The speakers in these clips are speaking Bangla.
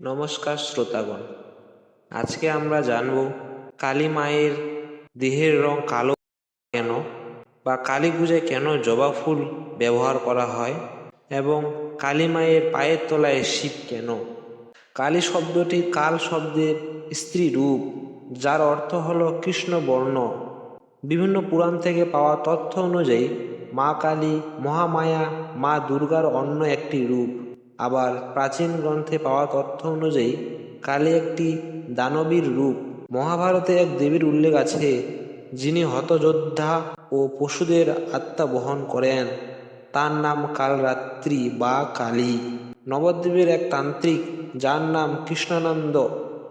নমস্কার শ্রোতাগণ। আজকে আমরা জানব কালী মায়ের দেহের রং কালো কেন বা কালী পূজায় কেন জবা ফুল ব্যবহার করা হয় এবং কালী মায়ের পায়ের তলায় শিব কেন? কালী শব্দটি কাল শব্দের স্ত্রী রূপ, যার অর্থ হল কৃষ্ণবর্ণ বিভিন্ন পুরাণ থেকে পাওয়া তথ্য অনুযায়ী মা কালী মহামায়া মা দুর্গার অন্য একটি রূপ। আবার প্রাচীন গ্রন্থে পাওয়া তথ্য অনুযায়ী, কালী একটি দানবীর রূপ মহাভারতে এক দেবীর উল্লেখ আছে, যিনি হতযোদ্ধা ও পশুদের আত্মা বহন করেন। তার নাম কালরাত্রি বা কালী। নবদ্বীপের এক তান্ত্রিক, যার নাম কৃষ্ণানন্দ,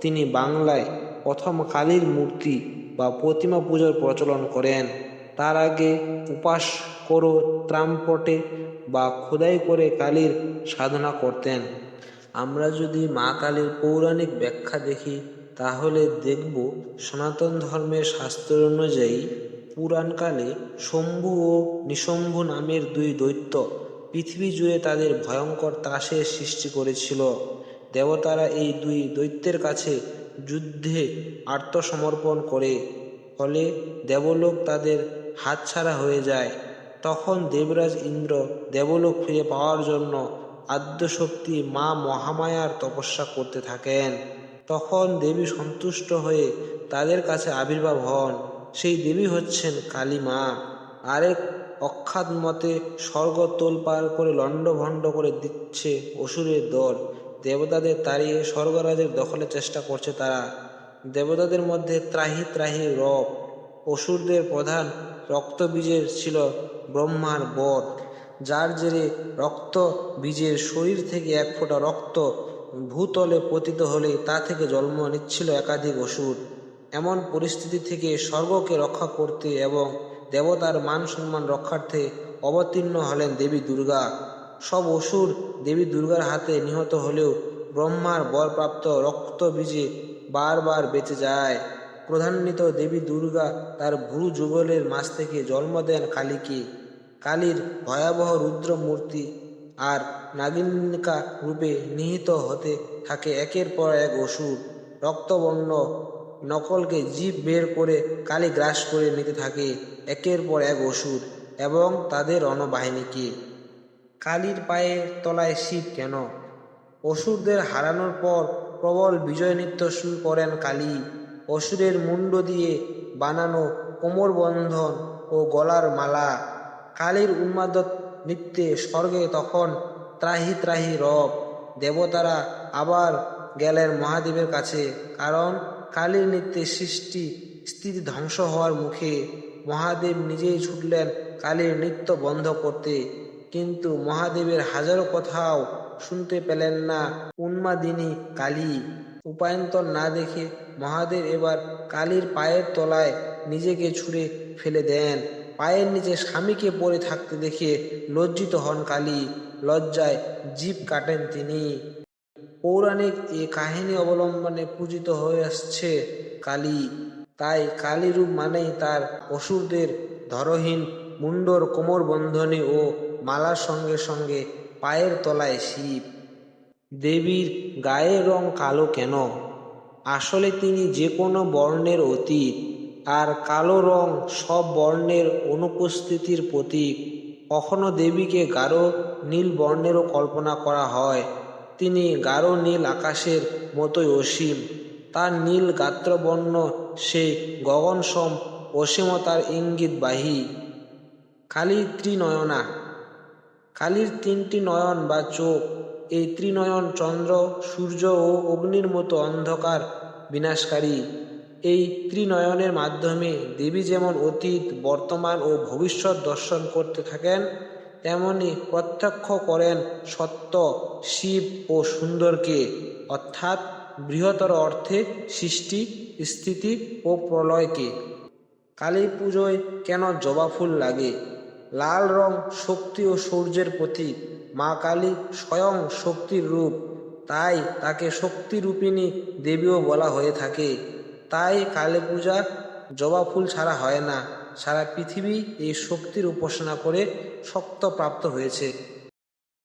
তিনি বাংলায় প্রথম কালীর মূর্তি বা প্রতিমা পূজার প্রচলন করেন। তার আগে উপাস করো ত্রামপটে বা খোদাই করে কালীর সাধনা করতেন। আমরা যদি মা কালীর পৌরাণিক ব্যাখ্যা দেখি, তাহলে দেখব সনাতন ধর্মের শাস্ত্র অনুযায়ী পুরাণকালে শম্ভু ও নিশম্ভু নামের দুই দৈত্য পৃথিবী জুড়ে তাদের ভয়ঙ্কর ত্রাসের সৃষ্টি করেছিল। দেবতারা এই দুই দৈত্যের কাছে যুদ্ধে আত্মসমর্পণ করে, ফলে দেবলোক তাদের হাতছাড়া হয়ে যায়। তখন দেবরাজ ইন্দ্র দেবলোক ফিরে পাওয়ার জন্য আদ্যশক্তি মা মহামায়ার তপস্যা করতে থাকেন। তখন দেবী সন্তুষ্ট হয়ে তাদের কাছে আবির্ভাব হন। সেই দেবী হচ্ছেন কালী মা। আরেক অখ্যাত মতে স্বর্গ তোলপাড় করে লণ্ডভণ্ড করে দিচ্ছে অসুরের দর দেবতাদের তাড়িয়ে স্বর্গরাজের দখলে চেষ্টা করছে তারা। দেবতাদের মধ্যে ত্রাহি ত্রাহি রব। অসুরদের প্রধান রক্তবীজের ছিল ব্রহ্মার বর, যার জেরে রক্ত বীজের শরীর থেকে এক ফোঁটা রক্ত ভূতলে পতিত হলে তা থেকে জন্ম নিচ্ছিল একাধিক অসুর। এমন পরিস্থিতি থেকে স্বর্গকে রক্ষা করতে এবং দেবতার মান সম্মান রক্ষার্থে অবতীর্ণ হলেন দেবী দুর্গা। সব অসুর দেবী দুর্গার হাতে নিহত হলেও ব্রহ্মার বরপ্রাপ্ত রক্ত বীজে বারবার বেঁচে যায়। প্রধান্বিত দেবী দুর্গা তার ভ্রু যুগলের মাছ থেকে জন্ম দেন কালীকে। কালীর ভয়াবহ রুদ্র মূর্তি আর নাগিনিকা রূপে নিহিত হতে থাকে একের পর এক অসুর। রক্তবর্ণ নকলকে জীব বের করে কালী গ্রাস করে নিতে থাকে একের পর এক অসুর এবং তাদের রণবাহিনীকে। কালীর পায়ের তলায় শিব কেন? অসুরদের হারানোর পর প্রবল বিজয় নৃত্য শুরু করেন কালী। অসুরের মুন্ড দিয়ে বানানো কোমর বন্ধন ও গলার মালা। কালীর উন্মাদ নৃত্যে স্বর্গে তখন ত্রাহি ত্রাহি রব। দেবতারা আবার গেলেন মহাদেবের কাছে, কারণ কালীর নৃত্যে সৃষ্টি স্থিতি ধ্বংস হওয়ার মুখে মহাদেব নিজেই ছুটলেন কালীর নৃত্য বন্ধ করতে। কিন্তু মহাদেবের হাজারো কথাও শুনতে পেলেন না উন্মাদিনী কালী। উপায়ন্তর না দেখে মহাদেব এবার কালীর পায়ের তলায় নিজেকে ছুঁড়ে ফেলে দেন। পায়ের নিচে স্বামীকে পড়ে থাকতে দেখে লজ্জিত হন কালী। লজ্জায় জীব কাটেন তিনি। পৌরাণিক এ কাহিনী অবলম্বনে পূজিত হয়ে আসছে কালী। তাই কালী রূপ মানেই তার অসুরদের ধরহীন, মুন্ডর, কোমর বন্ধনী ও মালার সঙ্গে সঙ্গে পায়ের তলায় শিব। দেবীর গায়ের রং কালো কেন? আসলে তিনি যে কোনো বর্ণের অতীত আর কালো রং সব বর্ণের অনুপস্থিতির প্রতীক। কখনো দেবীকে গাঢ় নীল বর্ণেরও কল্পনা করা হয়। তিনি গাঢ় নীল আকাশের মতোই অসীম। তার নীল গাত্রবর্ণ সেই গগনসম অসীমতার ইঙ্গিতবাহী কালী ত্রিনয়না। কালীর তিনটি নয়ন বা চোখ, এই ত্রিনয়ন চন্দ্র, সূর্য ও অগ্নির মতো অন্ধকার বিনাশকারী। এই ত্রিনয়নের মাধ্যমে দেবী যেমন অতীত, বর্তমান ও ভবিষ্যৎ দর্শন করতে থাকেন, তেমনি প্রত্যক্ষ করেন সত্য, শিব ও সুন্দরকে। অর্থাৎ বৃহত্তর অর্থে সৃষ্টি, স্থিতি ও প্রলয়কে। কালী পুজোয় কেন জবা ফুল লাগে? লাল রং শক্তি ও সূর্যের প্রতীক। মা কালী স্বয়ং শক্তির রূপ। তাই তাকে শক্তিরূপিণী দেবীও বলা হয়ে থাকে। তাই কালী পূজা জবা ফুল ছাড়া হয় না। সারা পৃথিবী এই শক্তির উপাসনা করে শক্ত প্রাপ্ত হয়েছে।